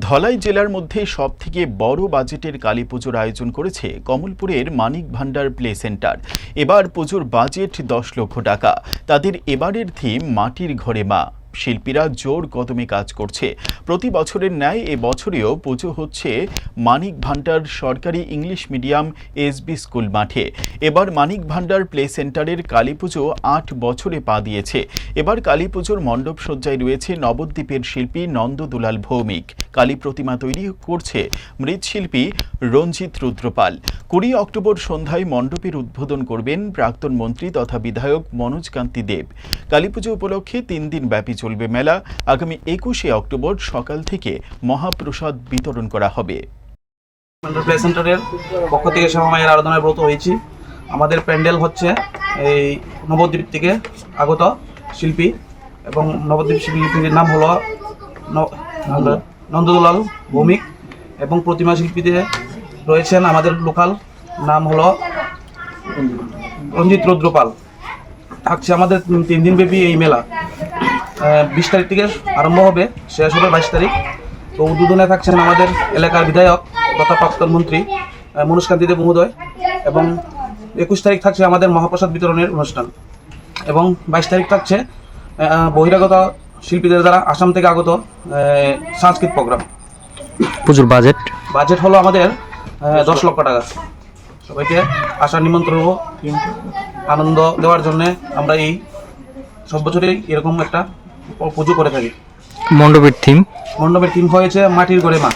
ধলাই জেলার মধ্যে সবথেকে বড় বাজেটের কালী পুজোর আয়োজন করেছে কমলপুরের মানিক ভান্ডার প্লে সেন্টার। এবার পুজোর বাজেট দশ লক্ষ টাকা। তাদের এবারের থিম মাটির ঘরে মা। শিল্পীরা জোর কদমে কাজ করছে। প্রতি বছরের ন্যায় এ বছরেও পুজো হচ্ছে মানিক ভান্ডার সরকারি ইংলিশ মিডিয়াম এসবি স্কুল মাঠে। এবার মানিক ভান্ডার প্লে সেন্টারের কালী পুজো আট বছরে পা দিয়েছে। এবার কালী পুজোর মণ্ডপ সজ্জায় রয়েছে নবদ্বীপের শিল্পী নন্দ দুলাল ভৌমিক। কালী প্রতিমা তৈরি করছে মৃৎশিল্পী রঞ্জিত রুদ্রপাল। কুড়ি অক্টোবর সন্ধ্যায় মণ্ডপের উদ্বোধন করবেন প্রাক্তন মন্ত্রী তথা বিধায়ক মনোজ কান্তি দেব। কালীপুজো উপলক্ষে তিন দিন ব্যাপী চলবে মেলা। আগামী একুশে অক্টোবর সকাল থেকে মহাপ্রসাদ বিতরণ করা হবে। পক্ষ থেকে শ্যামা মায়ের আরাধনায় ব্রত হয়েছি। আমাদের প্যান্ডেল হচ্ছে এই নবদ্বীপ থেকে আগত শিল্পী এবং নবদ্বীপ শিল্পীর নাম হলো ন- নন্দদুলাল ভৌমিক এবং প্রতিমা শিল্পীতে রয়েছেন আমাদের লোকাল নাম হলো রঞ্জিত রুদ্রপাল। থাকছে আমাদের তিন- তিন দিন ব্যাপী এই মেলা। বিশ তারিখ থেকে আরম্ভ হবে শেষ হবে বাইশ তারিখ। তো উদ্বোধনে থাকছেন আমাদের এলাকার বিধায়ক তথা প্রাক্তন মন্ত্রী আহ, মনোজ কান্তি দেব মহোদয় এবং একুশ তারিখ থাকছে আমাদের মহাপ্রসাদ বিতরণের অনুষ্ঠান এবং বাইশ তারিখ থাকছে বহিরাগত শিল্পীদের দ্বারা আসাম থেকে আগত সাংস্কৃত সাংস্কৃতিক প্রোগ্রাম। প্রচুর বাজেট বাজেট হলো আমাদের দশ লক্ষ টাকা। সবাইকে আসার নিমন্ত্রণ আনন্দ দেওয়ার জন্য আমরা এই সব বছরই এরকম একটা পুজো করে থাকি। মণ্ডপের থিম মণ্ডপের থিম হয়েছে মাটির গড়ে মা।